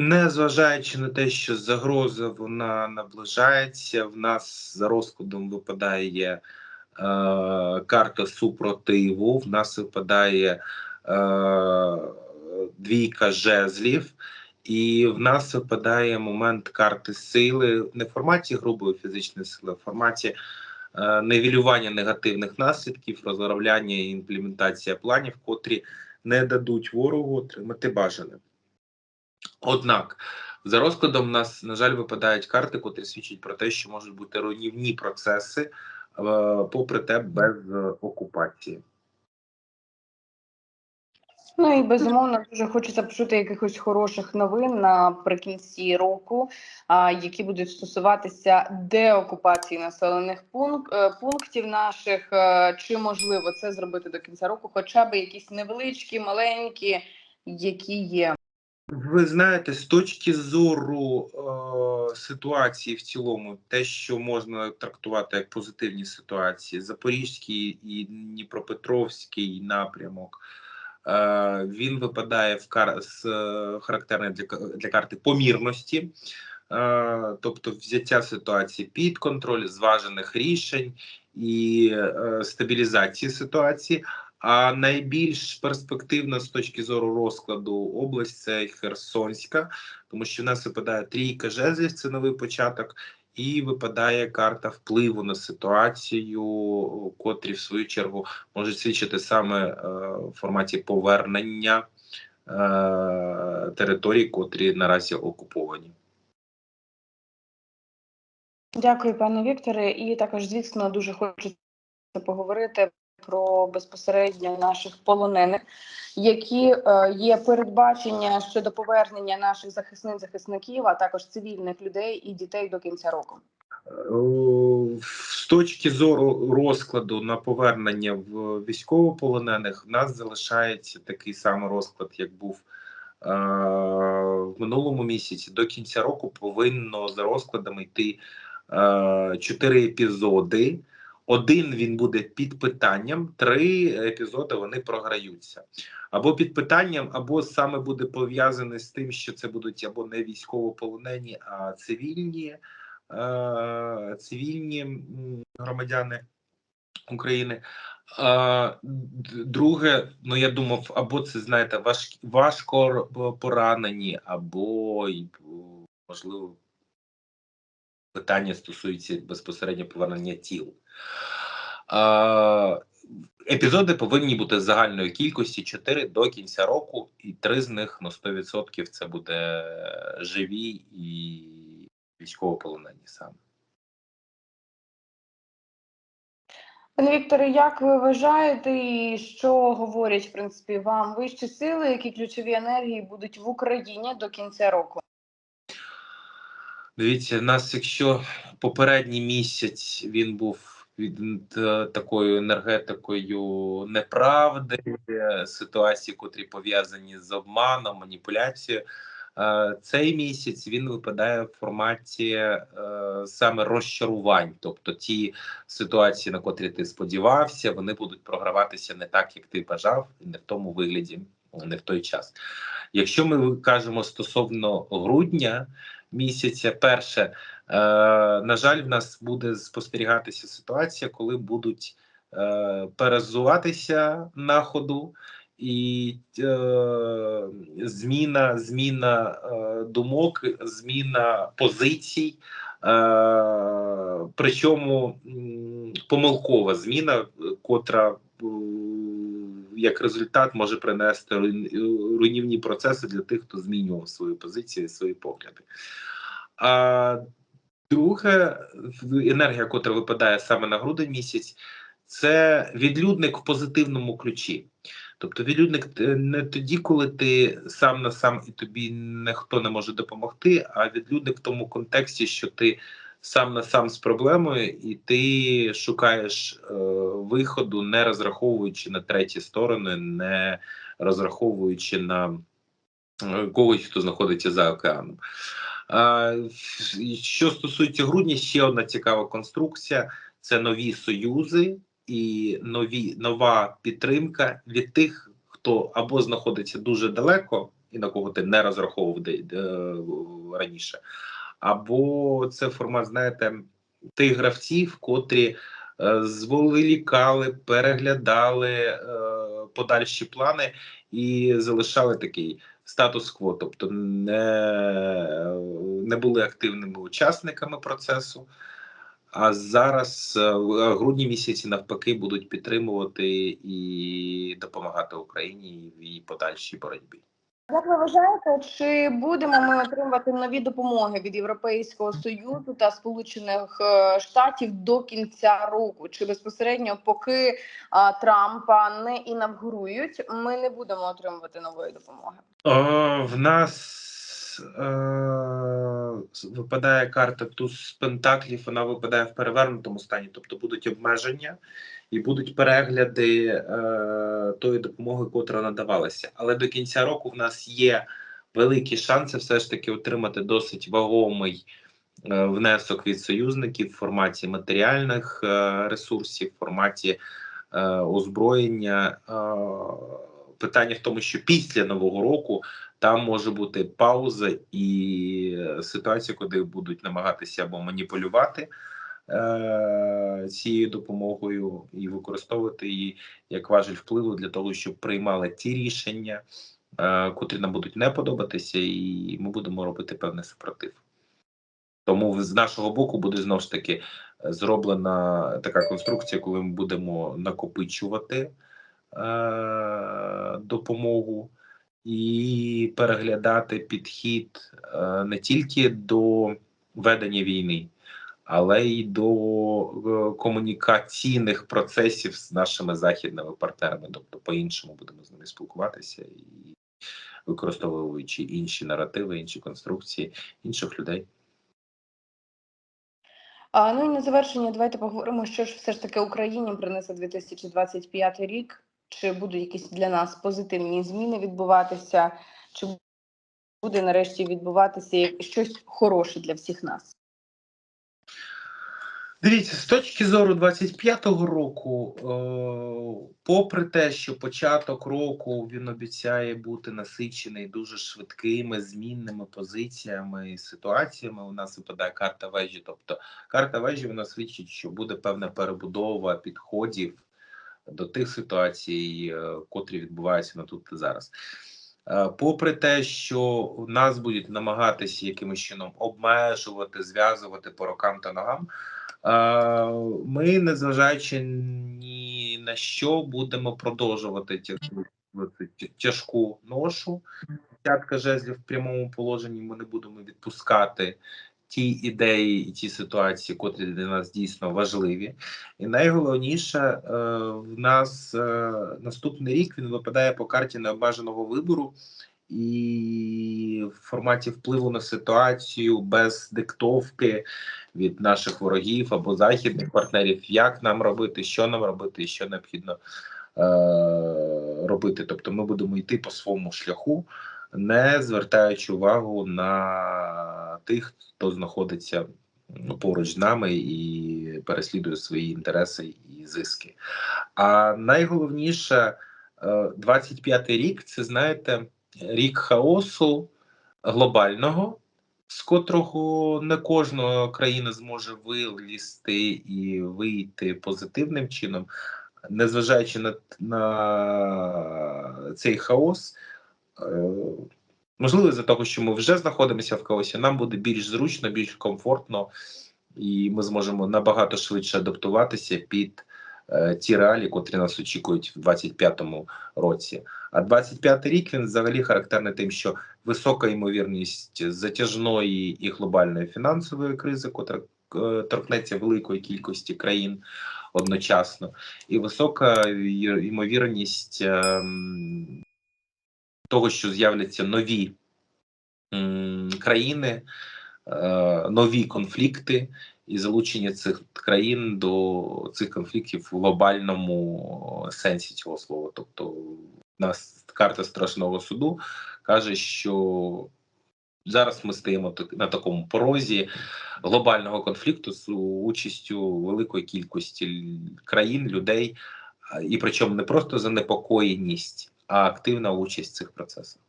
Незважаючи на те, що загроза вона наближається, в нас за розкладом випадає е, карта супротиву, в нас випадає е, двійка жезлів, і в нас випадає момент карти сили не в форматі грубої фізичної сили, а в форматі е, невілювання негативних наслідків, розробляння і імплементація планів, котрі не дадуть ворогу отримати бажане. Однак, за розкладом, у нас, на жаль, випадають карти, котрі свідчать про те, що можуть бути руйнівні процеси, е, попри те, без е, окупації. Ну і безумовно дуже хочеться почути якихось хороших новин наприкінці року, які будуть стосуватися деокупації населених е, пунктів наших. Чи можливо це зробити до кінця року? Хоча б якісь невеличкі, маленькі, які є. Ви знаєте, з точки зору е, ситуації в цілому, те, що можна трактувати як позитивні ситуації, Запорізький і Дніпропетровський напрямок, е, він випадає в кар з е, характерний для, для карти помірності, е, тобто взяття ситуації під контроль, зважених рішень і е, стабілізації ситуації. А найбільш перспективна з точки зору розкладу область це Херсонська, тому що в нас випадає трійка жезлів, це новий початок, і випадає карта впливу на ситуацію, котрі в свою чергу можуть свідчити саме е, в форматі повернення е, територій, котрі наразі окуповані. Дякую, пане Вікторе. І також, звісно, дуже хочеться поговорити про безпосередньо наших полонених, які е, є передбачення щодо повернення наших захисниць захисників, а також цивільних людей і дітей до кінця року. Е, З точки зору розкладу на повернення в військовополонених, в нас залишається такий самий розклад, як був е, в минулому місяці. До кінця року повинно за розкладами йти е, чотири епізоди. Один він буде під питанням, три епізоди вони програються. Або під питанням, або саме буде пов'язане з тим, що це будуть або не військовополонені, а цивільні е, цивільні громадяни України. Е, Друге, ну я думав, або це знаєте, важ, важко поранені, або можливо питання стосуються безпосередньо повернення тіл. Е, Епізоди повинні бути загальної кількості 4 до кінця року, і три з них ну 100% це буде живі і військовополонені саме. Пане Вікторе, як ви вважаєте, і що говорять в принципі вам вищі сили, які ключові енергії будуть в Україні до кінця року? Дивіться, в нас, якщо попередній місяць він був від е, такою енергетикою неправди, ситуації, котрі пов'язані з обманом, маніпуляцією. е, Цей місяць він випадає в форматі е, саме розчарувань, тобто ті ситуації, на котрі ти сподівався, вони будуть програватися не так, як ти бажав, і не в тому вигляді, не в той час. Якщо ми кажемо стосовно грудня місяця, перше, е, на жаль, в нас буде спостерігатися ситуація, коли будуть е, перезуватися на ходу. І е, зміна, зміна е, думок, зміна позицій, е, причому помилкова зміна, котра е, як результат може принести руйнівні процеси для тих, хто змінював свою позицію і свої погляди. А друге, енергія, котра випадає саме на грудень місяць, це відлюдник в позитивному ключі. Тобто відлюдник е, не тоді, коли ти сам на сам і тобі ніхто не може допомогти, а відлюдник в тому контексті, що ти сам на сам з проблемою, і ти шукаєш е, виходу, не розраховуючи на треті сторони, не розраховуючи на е, когось, хто знаходиться за океаном. І що стосується грудня, ще одна цікава конструкція: це нові союзи і нові нова підтримка від тих, хто або знаходиться дуже далеко і на кого ти не розраховував де, де, раніше. Або це формат, знаєте, тих гравців, котрі е, зволікали, переглядали е, подальші плани і залишали такий статус-кво, тобто не, не були активними учасниками процесу. А зараз е, в грудні місяці навпаки будуть підтримувати і допомагати Україні в її подальшій боротьбі. Як ви вважаєте, чи будемо ми отримувати нові допомоги від Європейського союзу та Сполучених е, Штатів до кінця року? Чи безпосередньо, поки а, Трампа не інавгурують, ми не будемо отримувати нової допомоги? О, в нас е, випадає карта туз пентаклів, вона випадає в перевернутому стані, тобто будуть обмеження і будуть перегляди е, тої допомоги, котра надавалася. Але до кінця року в нас є великі шанси все ж таки отримати досить вагомий е, внесок від союзників в форматі матеріальних е, ресурсів, в форматі е, озброєння. Е, питання в тому, що після нового року там може бути пауза і е, ситуація, куди будуть намагатися або маніпулювати цією допомогою і використовувати її як важель впливу для того, щоб приймали ті рішення, е, котрі нам будуть не подобатися, і ми будемо робити певний супротив. Тому з нашого боку буде знову ж таки е, зроблена така конструкція, коли ми будемо накопичувати е, допомогу і переглядати підхід е, не тільки до ведення війни, але й до е, комунікаційних процесів з нашими західними партнерами. Тобто, по-іншому будемо з ними спілкуватися і використовуючи інші наративи, інші конструкції інших людей. А, ну і на завершення, давайте поговоримо, що ж все ж таки Україні принесе 2025 рік. Чи будуть якісь для нас позитивні зміни відбуватися, чи буде нарешті відбуватися щось хороше для всіх нас? Дивіться, з точки зору 25-го року, е, попри те, що початок року він обіцяє бути насичений дуже швидкими змінними позиціями і ситуаціями, у нас випадає карта вежі. Тобто карта вежі вона свідчить, що буде певна перебудова підходів до тих ситуацій, е, котрі відбуваються на тут і зараз. Е, Попри те, що нас будуть намагатися якимось чином обмежувати, зв'язувати по рукам та ногам. Е, Ми, незважаючи ні на що, будемо продовжувати тяжку, ношу. П'ятка жезлів в прямому положенні ми не будемо відпускати ті ідеї і ті ситуації, котрі для нас дійсно важливі. І найголовніше, е, в нас е, наступний рік він випадає по карті необмеженого вибору. І в форматі впливу на ситуацію без диктовки від наших ворогів або західних партнерів, як нам робити, що нам робити, і що необхідно е, робити. Тобто, ми будемо йти по своєму шляху, не звертаючи увагу на тих, хто знаходиться поруч з нами і переслідує свої інтереси і зиски. А найголовніше, е, 25-й рік це знаєте рік хаосу глобального, з котрого не кожна країна зможе вилізти і вийти позитивним чином, незважаючи на, на цей хаос. Е, Можливо, за того, що ми вже знаходимося в хаосі, нам буде більш зручно, більш комфортно, і ми зможемо набагато швидше адаптуватися під ті реалії, котрі нас очікують в 25-му році. А 25-й рік він взагалі характерний тим, що висока ймовірність затяжної і глобальної фінансової кризи, котра е, торкнеться великої кількості країн одночасно, і висока ймовірність ем, того, що з'являться нові країни, е, нові конфлікти і залучення цих країн до цих конфліктів в глобальному сенсі цього слова. Тобто, нас карта страшного суду каже, що зараз ми стоїмо на такому порозі глобального конфлікту з участю великої кількості країн, людей, і причому не просто занепокоєність, а активна участь в цих процесах.